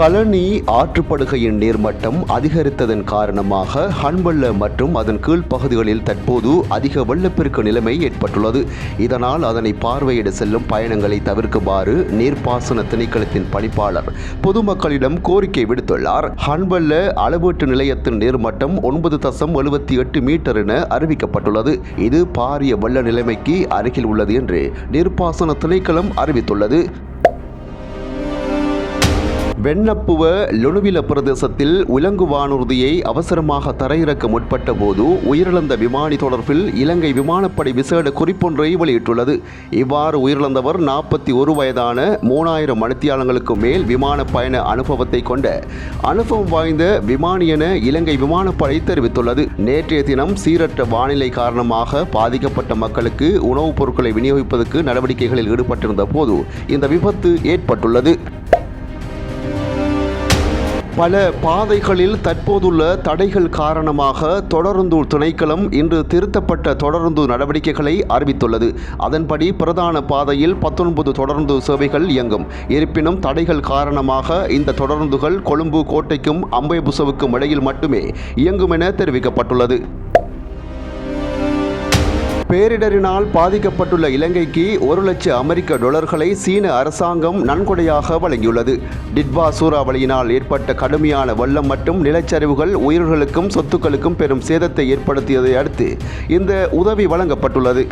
கழனி ஆற்றுப்படுகையின் நீர்மட்டம் அதிகரித்ததன் காரணமாக ஹன்பல்ல மற்றும் அதன் கீழ்ப்பகுதிகளில் தற்போது அதிக வெள்ளப்பெருக்கு நிலைமை ஏற்பட்டுள்ளது. இதனால் அதனை பார்வையிட செல்லும் பயணங்களை தவிர்க்குமாறு நீர்ப்பாசன திணைக்களத்தின் பணிப்பாளர் பொதுமக்களிடம் கோரிக்கை விடுத்துள்ளார். ஹன்பல்ல அளவீட்டு நிலையத்தின் நீர்மட்டம் ஒன்பது தசம் எழுபத்தி எட்டு மீட்டர் என அறிவிக்கப்பட்டுள்ளது. இது பாரிய வெள்ள நிலைமைக்கு அருகில் உள்ளது என்று நீர்ப்பாசன திணைக்களம் அறிவித்துள்ளது. வெண்ணப்புவ லுணுவில பிரதேசத்தில் உலங்கு வானூர்தியை அவசரமாக தரையிறக்க முற்பட்ட போது உயிரிழந்த விமானி தொடர்பில் இலங்கை விமானப்படை விசேட குறிப்பொன்றை வெளியிட்டுள்ளது. இவ்வாறு உயிரிழந்தவர் நாற்பத்தி ஒரு வயதான மூணாயிரம் மணித்தியாலங்களுக்கு மேல் விமான பயண அனுபவத்தை கொண்ட அனுபவம் வாய்ந்த விமானி என இலங்கை விமானப்படை தெரிவித்துள்ளது. நேற்றைய தினம் சீரற்ற வானிலை காரணமாக பாதிக்கப்பட்ட மக்களுக்கு உணவுப் பொருட்களை விநியோகிப்பதற்கு நடவடிக்கைகளில் ஈடுபட்டிருந்த போது இந்த விபத்து ஏற்பட்டுள்ளது. பல பாதைகளில் தற்போதுள்ள தடைகள் காரணமாக தொடருந்து திணைக்களம் இன்று திருத்தப்பட்ட தொடருந்து நடவடிக்கைகளை அறிவித்துள்ளது. அதன்படி பிரதான பாதையில் பத்தொன்பது தொடருந்து சேவைகள் இயங்கும். இருப்பினும் தடைகள் காரணமாக இந்த தொடருந்துகள் கொழும்பு கோட்டைக்கும் அம்பைபுசவுக்கும் இடையில் மட்டுமே இயங்கும் என தெரிவிக்கப்பட்டுள்ளது. பேரிடரினால் பாதிக்கப்பட்டுள்ள இலங்கைக்கு ஒரு லட்சம் அமெரிக்க டொலர்களை சீன அரசாங்கம் நன்கொடையாக வழங்கியுள்ளது. டிட்வா சூறாவளியினால் ஏற்பட்ட கடுமையான வெள்ளம் மற்றும் நிலச்சரிவுகள் உயிர்களுக்கும் சொத்துக்களுக்கும் பெரும் சேதத்தை ஏற்படுத்தியதை அடுத்து இந்த உதவி வழங்கப்பட்டுள்ளது.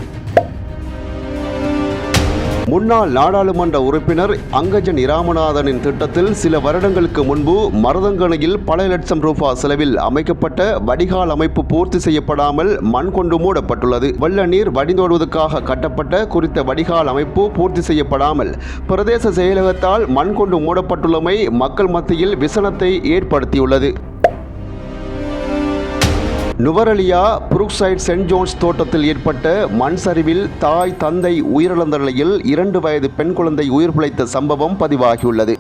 முன்னாள் நாடாளுமன்ற உறுப்பினர் அங்கஜன் இராமநாதனின் திட்டத்தில் சில வருடங்களுக்கு முன்பு மருதங்கணையில் பல லட்சம் ரூபாய் செலவில் அமைக்கப்பட்ட வடிகால் அமைப்பு பூர்த்தி செய்யப்படாமல் மண் கொண்டு மூடப்பட்டுள்ளது. வெள்ள நீர் வடிந்தோடுவதற்காக கட்டப்பட்ட குறித்த வடிகால் அமைப்பு பூர்த்தி செய்யப்படாமல் பிரதேச செயலகத்தால் மண் கொண்டு மூடப்பட்டுள்ளமை மக்கள் மத்தியில் விசனத்தை ஏற்படுத்தியுள்ளது. நுவரலியா புருக்சைட் சென்ட் ஜோன்ஸ் தோட்டத்தில் ஏற்பட்ட மண் சரிவில் தாய் தந்தை உயிரிழந்த நிலையில் இரண்டு வயது பெண் குழந்தை உயிர் பிழைத்த சம்பவம் பதிவாகியுள்ளது.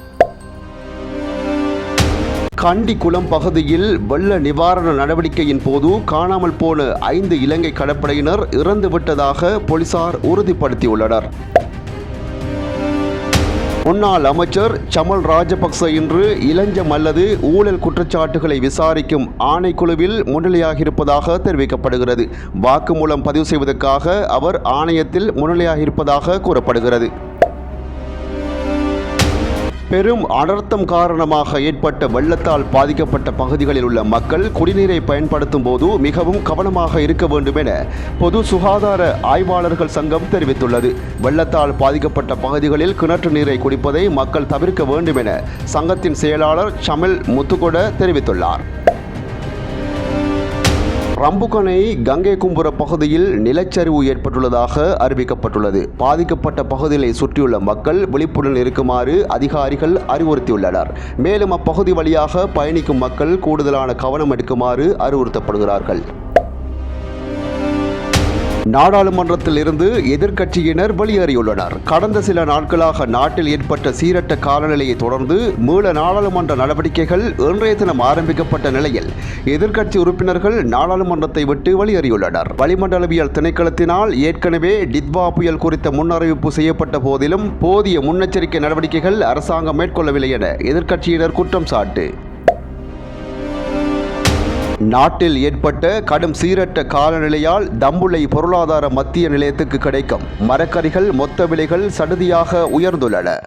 கண்டிக்குளம் பகுதியில் வெள்ள நிவாரண நடவடிக்கையின் போது காணாமல் போன ஐந்து இலங்கை கடற்படையினர் இறந்துவிட்டதாக போலீசார் உறுதிப்படுத்தியுள்ளனர். முன்னாள் அமைச்சர் சமல் ராஜபக்ச இன்று இளஞ்சம் அல்லது ஊழல் குற்றச்சாட்டுகளை விசாரிக்கும் ஆணைக்குழுவில் முன்னிலையாகியிருப்பதாக தெரிவிக்கப்படுகிறது. வாக்குமூலம் பதிவு செய்வதற்காக அவர் ஆணையத்தில் முன்னிலையாகியிருப்பதாக கூறப்படுகிறது. பெரும் அனர்த்தம் காரணமாக ஏற்பட்ட வெள்ளத்தால் பாதிக்கப்பட்ட பகுதிகளில் உள்ள மக்கள் குடிநீரை பயன்படுத்தும் போது மிகவும் கவனமாக இருக்க வேண்டும் என பொது சுகாதார ஆய்வாளர்கள் சங்கம் தெரிவித்துள்ளது. வெள்ளத்தால் பாதிக்கப்பட்ட பகுதிகளில் கிணற்று நீரை குடிப்பதை மக்கள் தவிர்க்க வேண்டும் என சங்கத்தின் செயலாளர் ஷமில் முத்துகொட தெரிவித்துள்ளார். ரம்புகனை கங்கை கும்புர பகுதியில் நிலச்சரிவு ஏற்பட்டுள்ளதாக அறிவிக்கப்பட்டுள்ளது. பாதிக்கப்பட்ட பகுதிகளை சுற்றியுள்ள மக்கள் விழிப்புடன் இருக்குமாறு அதிகாரிகள் அறிவுறுத்தியுள்ளனர். மேலும் அப்பகுதி வழியாக பயணிக்கும் மக்கள் கூடுதலான கவனம் எடுக்குமாறு அறிவுறுத்தப்படுகிறார்கள். நாடாளுமன்றத்தில் இருந்து எதிர்க்கட்சியினர் வெளியேறியுள்ளனர். கடந்த சில நாட்களாக நாட்டில் ஏற்பட்ட சீரற்ற காலநிலையை தொடர்ந்து மீள நாடாளுமன்ற நடவடிக்கைகள் இன்றைய தினம் ஆரம்பிக்கப்பட்ட நிலையில் எதிர்க்கட்சி உறுப்பினர்கள் நாடாளுமன்றத்தை விட்டு வெளியேறியுள்ளனர். வளிமண்டலவியல் திணைக்களத்தினால் ஏற்கனவே டித்வா புயல் குறித்த முன்னறிவிப்பு செய்யப்பட்ட போதிலும் போதிய முன்னெச்சரிக்கை நடவடிக்கைகள் அரசாங்கம் மேற்கொள்ளவில்லை என எதிர்க்கட்சியினர் குற்றம் சாட்டு. நாட்டில் ஏற்பட்ட கடும் சீரற்ற காலநிலையால் தம்புளை பொருளாதார மத்திய நிலையத்துக்கு கிடைக்கும். மரக்கறிகள் மொத்த விலைகள் சடுதியாக உயர்ந்துள்ளன.